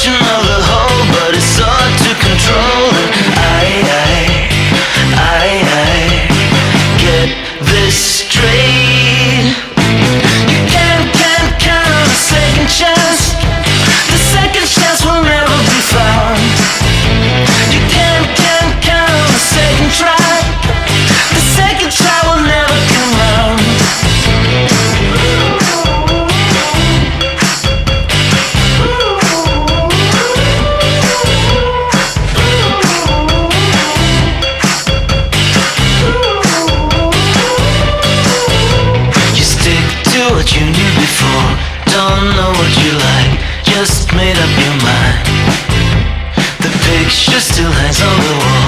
Action! what you knew before. Don't know what you like, just made up your mind. The picture still hangs on the wall.